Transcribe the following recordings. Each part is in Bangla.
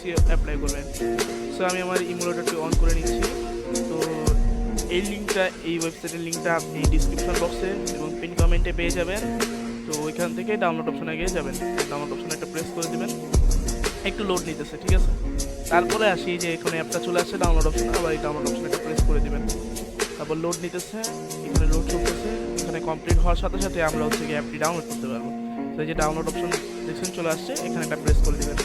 পিসি অ্যাপ্লাই করবেন। সো আমি আমার ইমুলেটরটি অন করে নিচ্ছি। তো এই লিঙ্কটা এই ওয়েবসাইটের লিঙ্কটা আপনি ডিসক্রিপশন বক্সে এবং পিন কমেন্টে পেয়ে যাবেন। তো ওইখান থেকে ডাউনলোড অপশনে গিয়ে যাবেন। ডাউনলোড অপশনে একটা প্রেস করে দেবেন। একটু লোড নিতেছে, ঠিক আছে? তারপরে আসি যে এখানে অ্যাপটা চলে আসছে ডাউনলোড অপশন আবার এই ডাউনলোড অপশনে একটা প্রেস করে দেবেন। তারপর লোড নিতেছে, এখানে লোড চলতেছে। এখানে কমপ্লিট হওয়ার সাথে সাথে আমরা হচ্ছে অ্যাপটি ডাউনলোড করতে পারব। তো যে ডাউনলোড অপশন দেখছেন, চলে আসছে। এখানে একটা প্রেস করে দিবেন।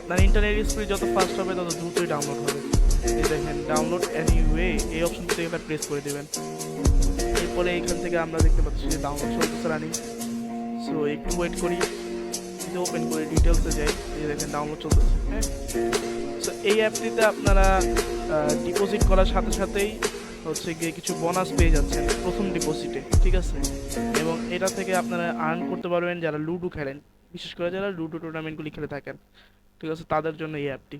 আপনার ইন্টারনেট স্পিড যত ফাস্ট হবে, তত দ্রুতই ডাউনলোড হবে। এই দেখেন ডাউনলোড এনিওয়ে এই অপশন থেকে একটা প্রেস করে দিবেন। এরপরে এখান থেকে আমরা দেখতে পাচ্ছি যে ডাউনলোড চলতেছে রানিং সো একটু ওয়েট করি। যদি ওপেন করে ডিটেলসে যাই, এই দেখেন ডাউনলোড চলতেছে। হ্যাঁ সো এই অ্যাপটিতে আপনারা ডিপোজিট করার সাথে সাথেই হচ্ছে গিয়ে কিছু বোনাস পেয়ে যাচ্ছেন প্রথম ডিপোজিটে ঠিক আছে? এবং এটা থেকে আপনারা আর্ন করতে পারবেন যারা লুডো খেলেন। বিশেষ করে যারা লুডো টুর্নামেন্টগুলি খেলে থাকেন। ঠিক আছে? তাদের জন্য এই অ্যাপটি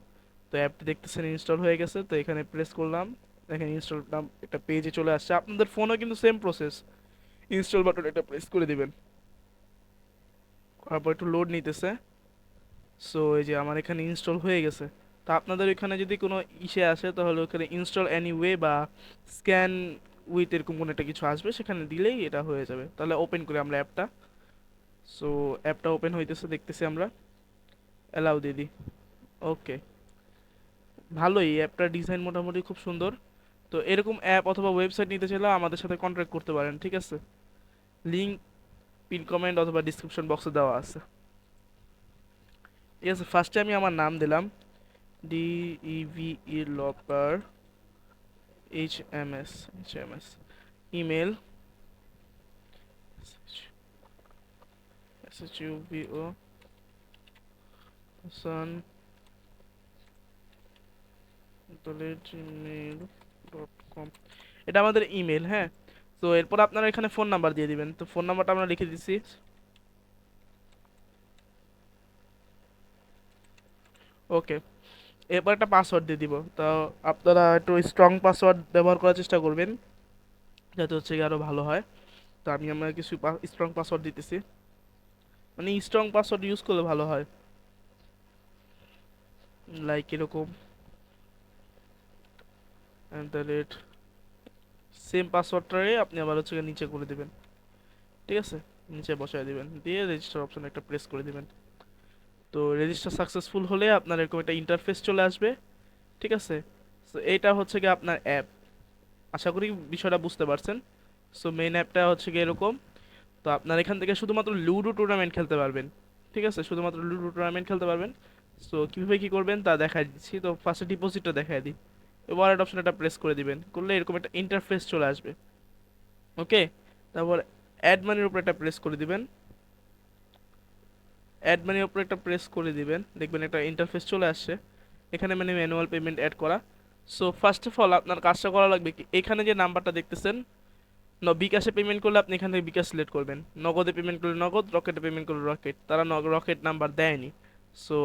তো অ্যাপটি দেখতেছেন ইনস্টল হয়ে গেছে। তো এখানে প্রেস করলাম। দেখেন ইনস্টল নাম একটা পেজে চলে আসছে। আপনাদের ফোনও কিন্তু সেম প্রসেস ইনস্টল বাটন এটা প্রেস করে দিবেন। তারপর একটু লোড নিতেছে। সো এই যে আমার এখানে ইনস্টল হয়ে গেছে। তা আপনাদের ওইখানে যদি কোনো ইসে আসে, তাহলে ওখানে ইনস্টল এনিওয়ে বা স্ক্যান উইথ এরকম কোনো একটা কিছু আসবে, সেখানে দিলেই এটা হয়ে যাবে। তাহলে ওপেন করি আমরা অ্যাপটা সো অ্যাপটা ওপেন হইতেছে, দেখতেছি আমরা। অ্যালাউ দিয়ে দিই। ওকে ভালোই অ্যাপটার ডিজাইন মোটামুটি খুব সুন্দর। তো এরকম অ্যাপ অথবা ওয়েবসাইট নিতে চাইলে আমাদের সাথে কন্ট্যাক্ট করতে পারেন, ঠিক আছে? লিঙ্ক পিন কমেন্ট অথবা ডিসক্রিপশন বক্সে দেওয়া আছে। ঠিক আছে ফার্স্টে আমি আমার নাম দিলাম। Developer H M S H M S email S H U com এটা আমাদের ইমেল হ্যাঁ? তো এরপর আপনারা এখানে ফোন নাম্বার দিয়ে দিবেন। তো ফোন নাম্বারটা আমরা লিখে দিচ্ছি। ওকে, এরপর একটা পাসওয়ার্ড দিয়ে দিব। তো আপনারা একটু স্ট্রং পাসওয়ার্ড ব্যবহার করার চেষ্টা করবেন, যাতে হচ্ছে আরও ভালো হয়। তো আমি আমরা কিছু স্ট্রং পাসওয়ার্ড দিতেছি। মানে স্ট্রং পাসওয়ার্ড ইউজ করলে ভালো হয়। লাইক এরকম। অ্যাট দ্য রেট সেম পাসওয়ার্ডটারে আপনি আবার হচ্ছে নিচে করে দিবেন। ঠিক আছে? নিচে বসায় দিবেন। দিয়ে রেজিস্টার অপশন একটা প্রেস করে দিবেন। তো রেজিস্টার সাকসেসফুল হলে আপনার এরকম একটা ইন্টারফেস চলে আসবে। ঠিক আছে? সো এইটা হচ্ছে গিয়ে আপনার অ্যাপ আশা করি বিষয়টা বুঝতে পারছেন। সো মেইন অ্যাপটা হচ্ছে গিয়ে এরকম। তো আপনার এখান থেকে শুধুমাত্র লুডো টুর্নামেন্ট খেলতে পারবেন। ঠিক আছে? শুধুমাত্র লুডো টুর্নামেন্ট খেলতে পারবেন। সো কীভাবে কী করবেন তা দেখাই দিচ্ছি। তো ফার্স্টে ডিপোজিটটা দেখাই দিই। ওয়ালেট অপশন একটা প্রেস করে দিবেন। করলে এরকম একটা ইন্টারফেস চলে আসবে। ওকে তারপর অ্যাড মানির উপর একটা প্রেস করে দিবেন। অ্যাড মানির উপর একটা প্রেস করে দিবেন। দেখবেন একটা ইন্টারফেস চলে আসছে। এখানে মানে ম্যানুয়াল পেমেন্ট অ্যাড করা। সো ফার্স্ট অফ অল আপনার কাজটা করা লাগবে কি? এখানে যে নাম্বারটা দেখতেছেন, ন বিকাশে পেমেন্ট করলে আপনি এখান থেকে বিকাশ সিলেক্ট করবেন। নগদে পেমেন্ট করলে নগদ রকেটে পেমেন্ট করলে রকেট তারা রকেট নাম্বার দেয়নি। সো